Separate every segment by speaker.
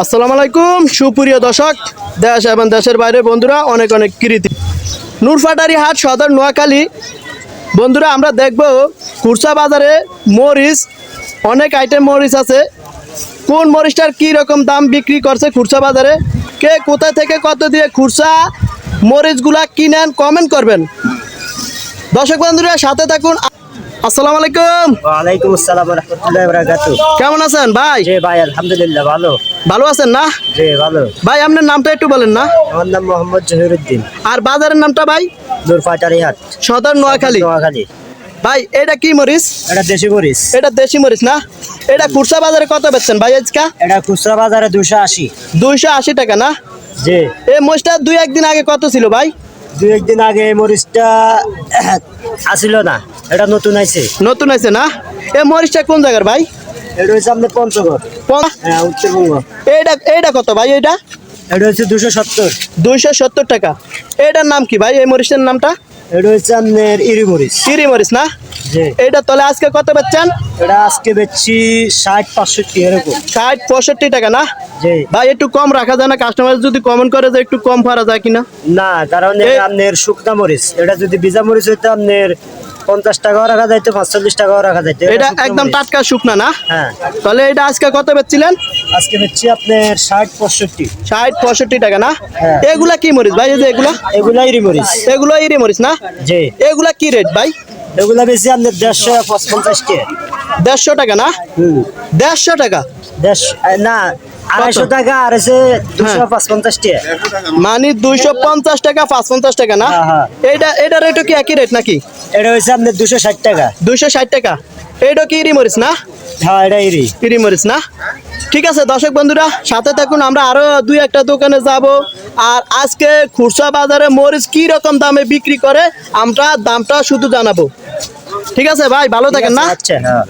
Speaker 1: আসসালামু আলাইকুম সুপ্রিয় দর্শক দেশ এবং দেশের বাইরে বন্ধুরা অনেক অনেক কৃতি। নূরফাটারি হাট সদর নোয়াখালী। বন্ধুরা আমরা দেখব কুরসা বাজারে মরিচ অনেক আইটেম মরিচ আছে। কোন মরিচটার কি রকম দাম বিক্রি করছে খুরসা বাজারে? কে কোথা থেকে কত দিয়ে খুরসা মরিচগুলা কিনেন কমেন্ট করবেন। দর্শক বন্ধুরা সাথে থাকুন। আসসালামু আলাইকুম।
Speaker 2: ওয়ালাইকুম আসসালাম রহমতুল্লাহ বরাকাতু
Speaker 1: কেমন আছেন ভাই?
Speaker 2: জি ভাই আলহামদুলিল্লাহ ভালো।
Speaker 1: ভালো আছেন না?
Speaker 2: জি ভালো।
Speaker 1: ভাই আপনার নামটা একটু বলেন না।
Speaker 2: আমার নাম মোহাম্মদ জহিরুদ্দিন।
Speaker 1: আর বাজারের নামটা ভাই?
Speaker 2: দূরপাটারি হাট
Speaker 1: সদর নোয়াখালী।
Speaker 2: নোয়াখালী।
Speaker 1: ভাই এটা কি মরিচ?
Speaker 2: এটা দেশি মরিচ।
Speaker 1: এটা দেশি মরিচ না? এটা কুরসা বাজারে কত বেচছেন ভাই আজকা?
Speaker 2: এটা খুচরা বাজারে দুশো আশি।
Speaker 1: দুইশো আশি টাকা না?
Speaker 2: জি।
Speaker 1: এই মরিচটা দুই একদিন আগে কত ছিল ভাই?
Speaker 2: দুই একদিন আগে এই মরিচটা আসিল না। এটা নতুন আইছে।
Speaker 1: নতুন আছে না? এই মরিচটা কোন জায়গার ভাই?
Speaker 2: এটা হচ্ছে আপনার পঞ্চগড়। হ্যাঁ উত্তরবঙ্গ।
Speaker 1: এইটা এইটা কত ভাই এইটা
Speaker 2: এটা হচ্ছে দুশো সত্তর।
Speaker 1: দুইশো সত্তর টাকা। এইটার নাম কি ভাই এই মরিচের নামটা?
Speaker 2: এটা হচ্ছে আপনার ইরি মরিচ।
Speaker 1: ইরি মরিচ না?
Speaker 2: জি।
Speaker 1: এইটা তলে আজকে কত বেচছেন?
Speaker 2: এটা আজকে বেচছি ষাট পাঁচষট্টি এরকম।
Speaker 1: ষাট পঁয়ষট্টি টাকা না?
Speaker 2: জি।
Speaker 1: ভাই একটু কম রাখা যায় না? কাস্টমার যদি কমেন্ট করে যে একটু কম পারা যায় কিনা?
Speaker 2: না কারণ এটা
Speaker 1: এ-
Speaker 2: আপনার শুকনা মরিচ। এটা যদি ভিজা মরিচ হইতো আপনার পঞ্চাশ টাকাও রাখা যাইতো পাঁচচল্লিশ টাকাও রাখা যাইতো।
Speaker 1: এটা একদম টাটকা শুকনা না?
Speaker 2: হ্যাঁ।
Speaker 1: তাহলে এটা আজকে কত বেচছিলেন?
Speaker 2: আজকে হচ্ছে আপনার ষাট পঁয়ষট্টি।
Speaker 1: ষাট পঁয়ষট্টি টাকা না?
Speaker 2: হ্যাঁ।
Speaker 1: এগুলা কি মরিচ ভাই যে এগুলা?
Speaker 2: এগুলাই মরিচ।
Speaker 1: এগুলো ইরি মরিচ না?
Speaker 2: জি।
Speaker 1: এগুলা কি রেট ভাই?
Speaker 2: এগুলা বেশি আপনার দেড়শো পঞ্চাশ টাকা।
Speaker 1: দেড়শো টাকা না? দেড়শো টাকা?
Speaker 2: দেড়শো না আড়াইশো টাকা আর এসে দুশো পঞ্চাশ টাকা।
Speaker 1: মানে দুইশো পঞ্চাশ টাকা পাঁচ পঞ্চাশ টাকা না?
Speaker 2: হ্যাঁ, হ্যাঁ।
Speaker 1: এটা রেটও কি একই রেট নাকি?
Speaker 2: এটা হচ্ছে আপনার দুশো ষাট টাকা।
Speaker 1: দুইশো ষাট টাকা। এইটা কি ইরি মরিচ না?
Speaker 2: হ্যাঁ এটা ইরি।
Speaker 1: ইরি মরিচ না? ঠিক আছে দর্শক বন্ধুরা সাথে থাকুন আমরা আরও দুই একটা দোকানে যাব। আর আজকে খুরসা বাজারে মরিচ কি রকম দামে বিক্রি করে আমরা দামটা শুধু জানাব। ঠিক আছে ভাই ভালো থাকেন না?
Speaker 2: আচ্ছা। হ্যাঁ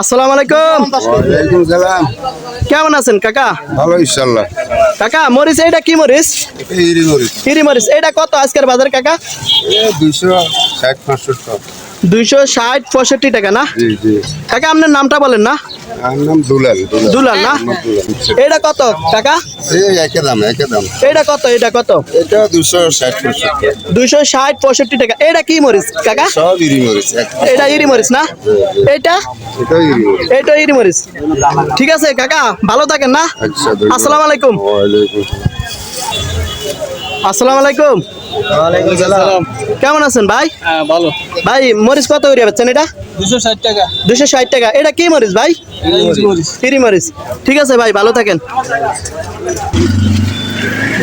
Speaker 1: আসসালামু আলাইকুম।
Speaker 3: ওয়ালাইকুম সালাম।
Speaker 1: কেমন আছেন কাকা?
Speaker 3: ভালো ইনশাল্লাহ
Speaker 1: কাকা মরিচ এইটা কি মরিচ?
Speaker 3: এই মরিচ।
Speaker 1: ইরি মরিচ এটা কত আজকের বাজারে কাকা?
Speaker 3: দুইশো ষাট
Speaker 1: পঁয়ষট্টি টাকা না?
Speaker 3: জি জি।
Speaker 1: কাকা আপনার নামটা বলেন না।
Speaker 3: নাম দুলাল
Speaker 1: দুলাল। না? এটা কত কাকা
Speaker 3: এই একই দাম একই দাম।
Speaker 1: এটা কত এটা কত?
Speaker 3: এটা দুশো ষাট পঁয়ষট্টি
Speaker 1: দুইশো ষাট পঁয়ষট্টি টাকা। এটা কি মরিচ কাকা?
Speaker 3: সব ইরি মরিচ
Speaker 1: এটা ইরি মরিচ না? এটা?
Speaker 3: ইরি মরিচ।
Speaker 1: এটা ইরি মরিচ। ঠিক আছে কাকা ভালো থাকেন না?
Speaker 3: আচ্ছা ধন্যবাদ।
Speaker 1: আসসালামু আলাইকুম। আসসালামু আলাইকুম। কেমন আছেন ভাই?
Speaker 4: হ্যাঁ ভালো।
Speaker 1: ভাই মরিচ কত করে পাচ্ছেন এটা?
Speaker 4: দুশো ষাট টাকা।
Speaker 1: দুশো ষাট টাকা। এটা কি মরিচ ভাই? ইরি মরিচ। ঠিক আছে ভাই ভালো থাকেন।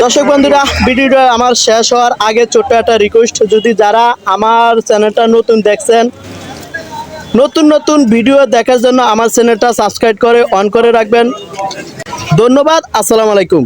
Speaker 1: দর্শক বন্ধুরা ভিডিওটা আমার শেষ হওয়ার আগে ছোট্ট একটা রিকোয়েস্ট যদি যারা আমার চ্যানেলটা নতুন দেখছেন নতুন নতুন ভিডিও দেখার জন্য আমার চ্যানেলটা সাবস্ক্রাইব করে অন করে রাখবেন। ধন্যবাদ আসসালামু আলাইকুম।